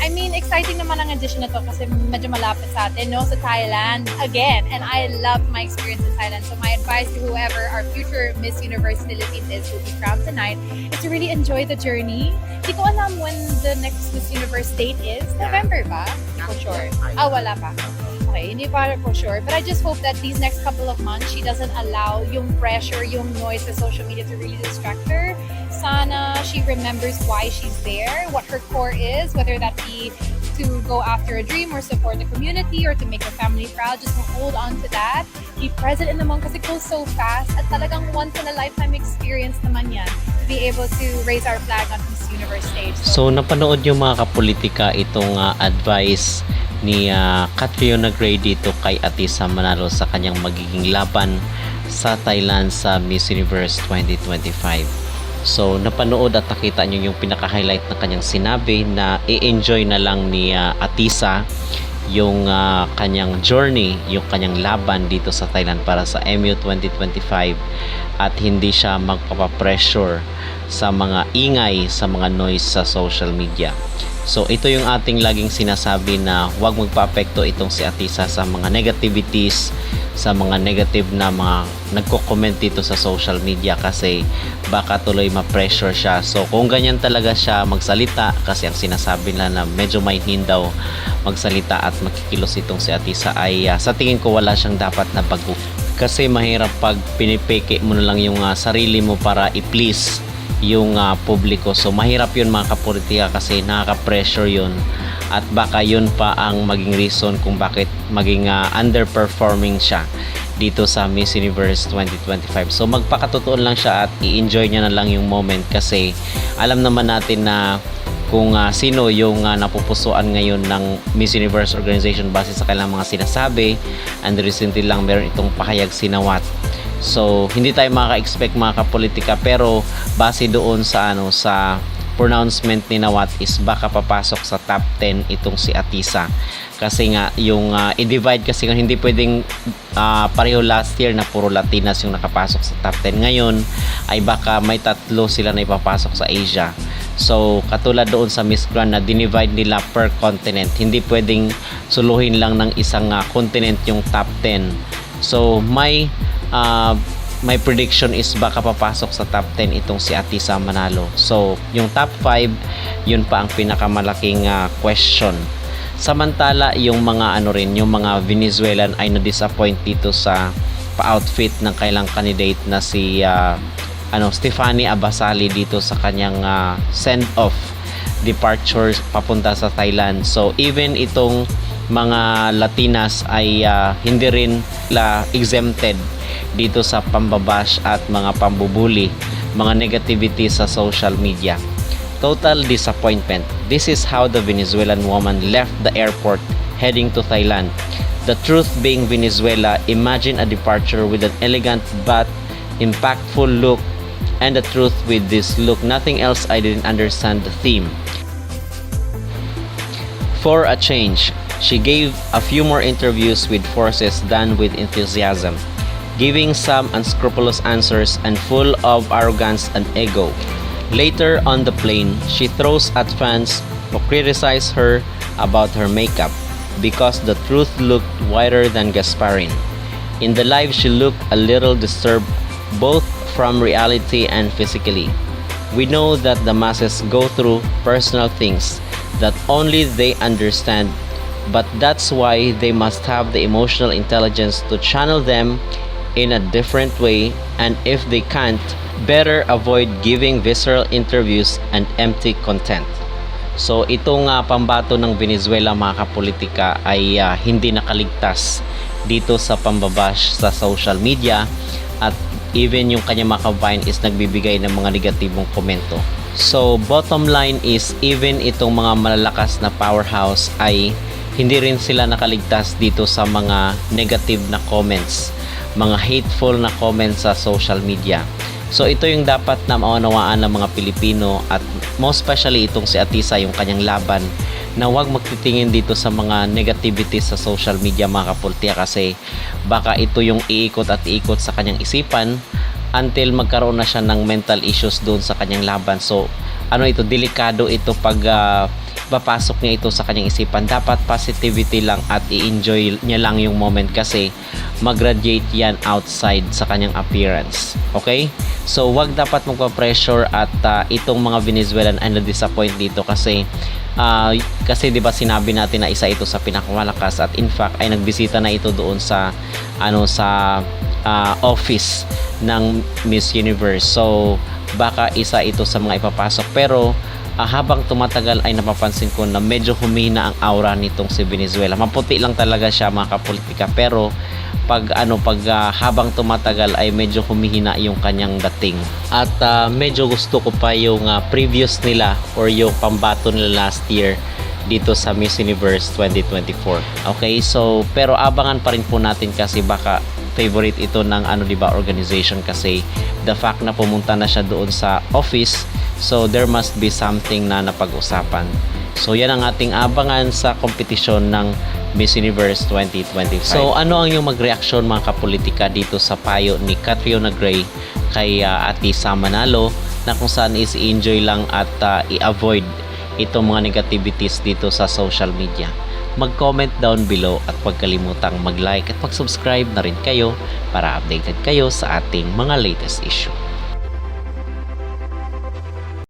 I mean, exciting naman ang edition na to kasi medyo malapit sa atin, no? Sa Thailand, again. And I loved my experience in Thailand. So my advice to whoever our future Miss Universe Philippines is who will be crowned tonight is to really enjoy the journey. Hindi ko alam when the next Miss Universe date is. November ba? Hindi ko sure. Ah, wala pa. Okay, hindi pa for sure. But I just hope that these next couple of months, she doesn't allow yung pressure, yung noise sa social media to really distract her. Sana she remembers why she's there, what her core is, whether that be to go after a dream or support the community or to make her family proud, just hold on to that. Be present in the moment kasi it goes so fast at talagang once in a lifetime experience naman yan to be able to raise our flag on Miss Universe stage. So napanood yung mga kapolitika itong ah, advice ni uh, Catriona Gray dito kay Atisa Manalo sa kanyang magiging laban sa Thailand sa Miss Universe 2025. So napanood at nakita nyo yung pinaka-highlight na kanyang sinabi na i-enjoy na lang ni ah, Atisa yung ah, kanyang journey, yung kanyang laban dito sa Thailand para sa MU 2025 at hindi siya magpapapressure sa mga ingay, sa mga noise sa social media. So ito yung ating laging sinasabi na huwag magpa-apekto itong si Atisa sa mga negativities, sa mga negative na mga nagko-comment dito sa social media kasi baka tuloy ma-pressure siya. So kung ganyan talaga siya magsalita kasi ang sinasabi nila na medyo may hindaw magsalita at makikilos itong si Atisa ay ah, sa tingin ko wala siyang dapat na bago. Kasi mahirap pag pinipeke mo na lang yung ah, sarili mo para i-please yung ah, publiko. So mahirap yun mga kapolitika kasi nakaka-pressure yun at baka yun pa ang maging reason kung bakit maging ah, underperforming siya dito sa Miss Universe 2025. So magpakatotoo lang siya at i-enjoy niya na lang yung moment kasi alam naman natin na kung ah, sino yung ah, napupusuan ngayon ng Miss Universe organization base sa kanilang mga sinasabi and recently lang meron itong pahayag sinawat So, hindi tayo makaka-expect mga kapolitika pero base doon sa ano sa pronouncement ni Nawat is baka papasok sa top 10 itong si Atisa. Kasi nga yung ah, i-divide kasi nga hindi pwedeng ah, pareho last year na puro Latinas yung nakapasok sa top 10 ngayon ay baka may tatlo sila na ipapasok sa Asia. So, katulad doon sa Miss Grand na dinivide nila per continent. Hindi pwedeng suluhin lang ng isang ah, continent yung top 10. So, may uh, my prediction is baka papasok sa top 10 itong si Atisa Manalo. So, yung top 5, yun pa ang pinakamalaking ah, question. Samantala, yung mga ano rin, yung mga Venezuelan ay na-disappoint dito sa pa-outfit ng kailang candidate na si ah, ano Stefani Abasali dito sa kanyang ah, send-off departure papunta sa Thailand. So, even itong mga Latinas ay ah, hindi rin la exempted dito sa pambabash at mga pambubuli, mga negativity sa social media. Total disappointment. This is how the Venezuelan woman left the airport heading to Thailand. The truth being Venezuela, imagine a departure with an elegant but impactful look and the truth with this look, nothing else I didn't understand the theme. For a change, she gave a few more interviews with forces done with enthusiasm, giving some unscrupulous answers and full of arrogance and ego. Later on the plane, she throws at fans who criticize her about her makeup because the truth looked whiter than Gasparin. In the live, she looked a little disturbed both from reality and physically. We know that the masses go through personal things that only they understand, but that's why they must have the emotional intelligence to channel them in a different way, and if they can't, better avoid giving visceral interviews and empty content. So itong uh, pambato ng Venezuela mga kapolitika ay ah, hindi nakaligtas dito sa pambabash sa social media at even yung kanya mga kabayan is nagbibigay ng mga negatibong komento. So bottom line is even itong mga malalakas na powerhouse ay hindi rin sila nakaligtas dito sa mga negative na comments, mga hateful na comments sa social media. So ito yung dapat na maunawaan ng mga Pilipino at most especially itong si Atisa yung kanyang laban na huwag magtitingin dito sa mga negativity sa social media mga kapultiya kasi baka ito yung iikot at iikot sa kanyang isipan until magkaroon na siya ng mental issues doon sa kanyang laban. So ano ito delikado ito pag ah, papasok niya ito sa kanyang isipan. Dapat positivity lang at i-enjoy niya lang yung moment kasi mag-radiate yan outside sa kanyang appearance. Okay? So, wag dapat magpa-pressure at ah, itong mga Venezuelan ay na-disappoint dito kasi ah, kasi 'di ba sinabi natin na isa ito sa pinakamalakas at in fact ay nagbisita na ito doon sa ano sa ah, office ng Miss Universe. So, baka isa ito sa mga ipapasok pero ah, habang tumatagal ay napapansin ko na medyo humina ang aura nitong si Venezuela. Maputi lang talaga siya mga kapolitika pero pag ano pag ah, habang tumatagal ay medyo humihina yung kanyang dating. At ah, medyo gusto ko pa yung ah, previous nila or yung pambato nila last year dito sa Miss Universe 2024. Okay, so pero abangan pa rin po natin kasi baka favorite ito ng ano 'di ba organization kasi the fact na pumunta na siya doon sa office so there must be something na napag-usapan. So yan ang ating abangan sa kompetisyon ng Miss Universe 2025. So ano ang iyong magreaksyon mga kapolitika dito sa payo ni Catriona Gray kay uh, Ate Sam Manalo na kung saan is enjoy lang at ah, i-avoid itong mga negativities dito sa social media. Mag-comment down below at huwag kalimutang mag-like at mag-subscribe na rin kayo para updated kayo sa ating mga latest issue.